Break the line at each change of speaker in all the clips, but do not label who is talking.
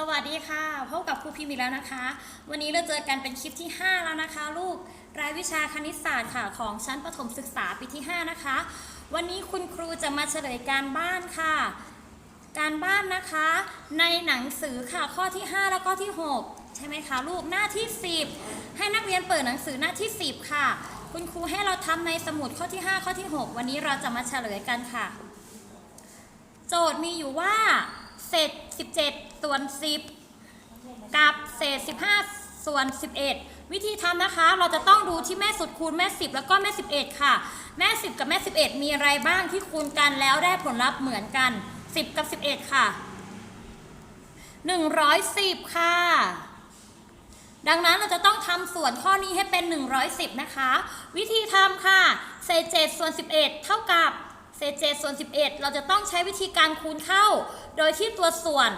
สวัสดีค่ะ พบกับครูพิมพ์อีกแล้วนะคะ วันนี้เราเจอกันเป็นคลิปที่ 5 แล้วนะคะ ลูกรายวิชาคณิตศาสตร์ค่ะของชั้นประถมศึกษาปีที่ 5 นะคะ วันนี้คุณครูจะมาเฉลยการบ้านค่ะ การบ้านนะคะ ในหนังสือค่ะข้อที่ 5 แล้วก็ที่ 6 ใช่ไหมคะลูกหน้าที่ 10 ให้นักเรียนเปิดหนังสือหน้าที่ 10 ค่ะ คุณครูให้เราทำในสมุดข้อที่ 5 ข้อที่ 6 วันนี้เราจะมาเฉลยกันค่ะ โจทย์มีอยู่ว่า เศษ 17 ส่วน 10 กับเศษ 15 ส่วน 11 วิธีทำนะคะ เราจะต้องดูที่แม่สุดคูณแม่ 10 แล้วก็แม่ 11 ค่ะ แม่ 10 กับแม่ 11 มีอะไรบ้างที่คูณกันแล้วได้ผลลัพธ์เหมือนกัน 10 กับ 11 ค่ะ 110 ค่ะ ดังนั้นเราจะต้องทำส่วนข้อนี้ให้เป็น 110 นะคะ วิธีทำค่ะ เศษ 7 ส่วน 11 เท่ากับ เศษ7ส่วน 11 เราจะต้องใช้วิธีการคูณเข้า โดยที่ตัวส่วน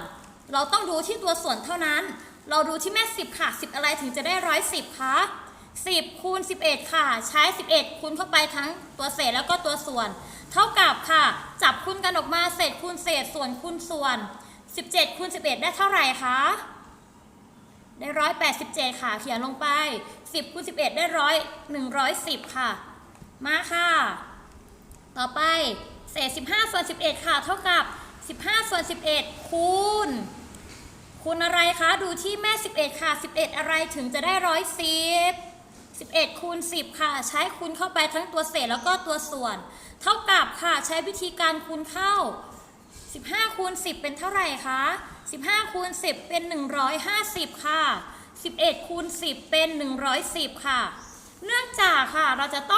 เราต้องดูที่ตัวส่วนเท่านั้น เราดูที่แม่ 10 ค่ะ 10 อะไรถึงจะได้110คะ10 คูณ 11 ค่ะ ใช้ 11 คูณเข้าไปทั้งตัวเศษแล้วก็ตัวส่วน เท่ากับค่ะ จับคูณกันออกมาเศษคูณเศษส่วนคูณส่วน 17 คูณ 11 ได้เท่าไหร่คะได้ร้อยแปดสิบเจ็ดค่ะ เขียนลงไปสิบคูณสิบเอ็ดได้ร้อยหนึ่งร้อยสิบค่ะ มาค่ะ ษสิบห้าส่วนสิบเอ็ดค่ะ เท่ากับสิบห้าส่วนสิบเอ็ดคูณ คูณอะไรคะ ดูที่แม่สิบเอ็ดค่ะสิบเอ็ดอะไรถึงจะได้ร้อยสิบสิบเอ็ดคูณสิบค่ะ ใช้คูณเข้าไปทั้งตัวเศษแล้วก็ตัวส่วน เท่ากับค่ะ ใช้วิธีการคูณเข้า 15คูณ10 เป็นเท่าไหร่คะ15คูณ10 เป็น 150 ค่ะ 11คูณ10 เป็น 110 ค่ะ เนื่องจากค่ะ เราจะต้อง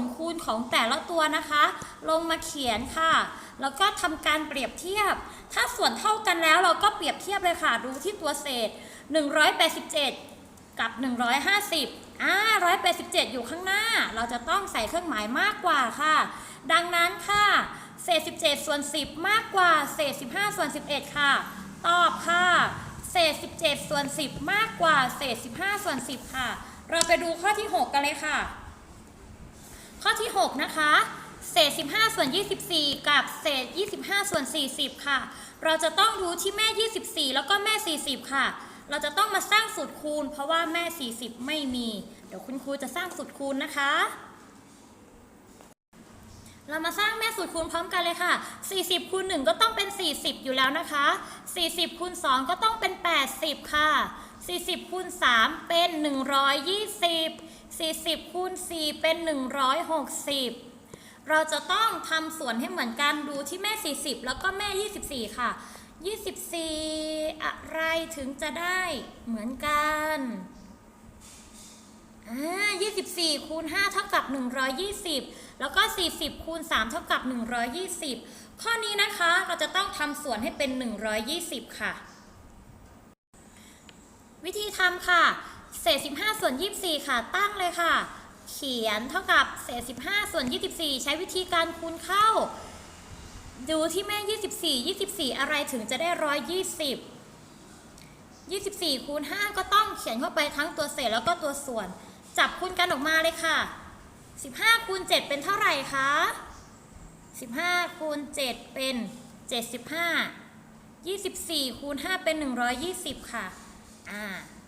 ลคูณของแต่ละตัวนะคะ ลงมาเขียนค่ะ แล้วก็ทำการเปรียบเทียบ ถ้าส่วนเท่ากันแล้วเราก็เปรียบเทียบเลยค่ะ ดูที่ตัวเศษ 187 กับ 150อ่า187 อยู่ข้างหน้า เราจะต้องใส่เครื่องหมายมากกว่าค่ะ ดังนั้นค่ะ เศษ 17 ส่วน 10 มากกว่า เศษ 15 ส่วน 11 ค่ะ ตอบค่ะเศษ 17 ส่วน 10 มากกว่าเศษ 15 ส่วน 10 ค่ะ เราไปดูข้อที่ 6 กันเลยค่ะ ข้อที่ 6 นะคะ เศษ 15 ส่วน 24 กับเศษ 25 ส่วน 40 ค่ะ เราจะต้องดูที่แม่ 24 แล้วก็แม่ 40 ค่ะ เราจะต้องมาสร้างสูตรคูณ เพราะว่าแม่ 40 ไม่มี เดี๋ยวคุณครูจะสร้างสูตรคูณนะคะ เรามาสร้างแม่สูตรคูณพร้อมกันเลยค่ะ 40คูณ1ก็ต้องเป็น 40 อยู่แล้วนะคะ 40คูณ2ก็ต้องเป็น 80 ค่ะ 40คูณ3เป็น 120 40คูณ4เป็น 160 เราจะต้องทำส่วนให้เหมือนกันดูที่แม่ 40 แล้วก็แม่ 24 ค่ะ 24 อะไรถึงจะได้เหมือนกัน อ่า24คูณ5เท่ากับ120แล้วก็40คูณ3เท่ากับ120ข้อนี้นะคะเราจะต้องทำส่วนให้เป็น120ค่ะ วิธีทำค่ะ เศษ15ส่วน24ค่ะ ตั้งเลยค่ะ เขียนเท่ากับเศษ15ส่วน24ใช้วิธีการคูณเข้า ดูที่แม่24 24อะไรถึงจะได้120 24คูณ5ก็ต้องเขียนเข้าไปทั้งตัวเศษแล้วก็ตัวส่วน จับคูณกันออกมาเลยค่ะ 15คูณ7เป็นเท่าไหร่คะ 15คูณ7เป็น 75 24คูณ5เป็น 120 ค่ะอ่า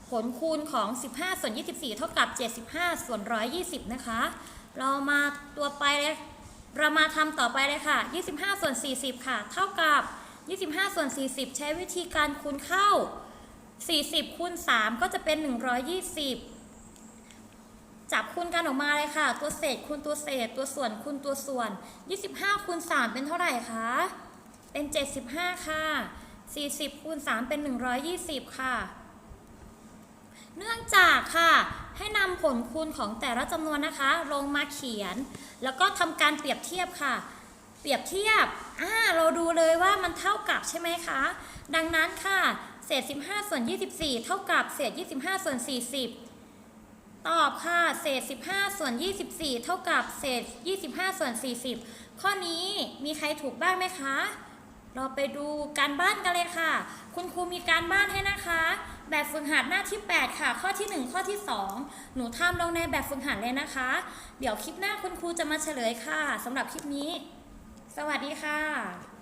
ผลคูณของ 15 ส่วน 24 เท่ากับ 75 ส่วน 120 นะคะ เรามาตัวไปเลยเรามาทำต่อไปเลยค่ะ 25 ส่วน 40 ค่ะ เท่ากับ 25 ส่วน 40 ใช้วิธีการคูณเข้า 40คูณ3ก็จะเป็น 120 จับคูณกันออกมาเลยค่ะ ตัวเศษคูณตัวเศษ ตัวส่วนคูณตัวส่วน 25คูณ3เป็นเท่าไหร่คะ เป็น 75 ค่ะ 40คูณ3เป็น 120 ค่ะ เนื่องจากค่ะ ให้นำผลคูณของแต่ละจำนวนนะคะ ลงมาเขียน แล้วก็ทำการเปรียบเทียบค่ะ เปรียบเทียบอ่าเราดูเลยว่ามันเท่ากับใช่ไหมคะ ดังนั้นค่ะ เศษ 15 ส่วน 24 เท่ากับเศษ 25 ส่วน 40 ตอบค่ะเศษ 15 ส่วน 24 เท่ากับเศษ 25 ส่วน 40 ข้อนี้มีใครถูกบ้างไหมคะ เราไปดูการบ้านกันเลยค่ะ คุณครูมีการบ้านให้นะคะ แบบฝึกหัดหน้าที่ 8 ค่ะ ข้อที่ 1 ข้อที่ 2 หนูทำลงในแบบฝึกหัดเลยนะคะ เดี๋ยวคลิปหน้าคุณครูจะมาเฉลยค่ะสำหรับคลิปนี้ สวัสดีค่ะ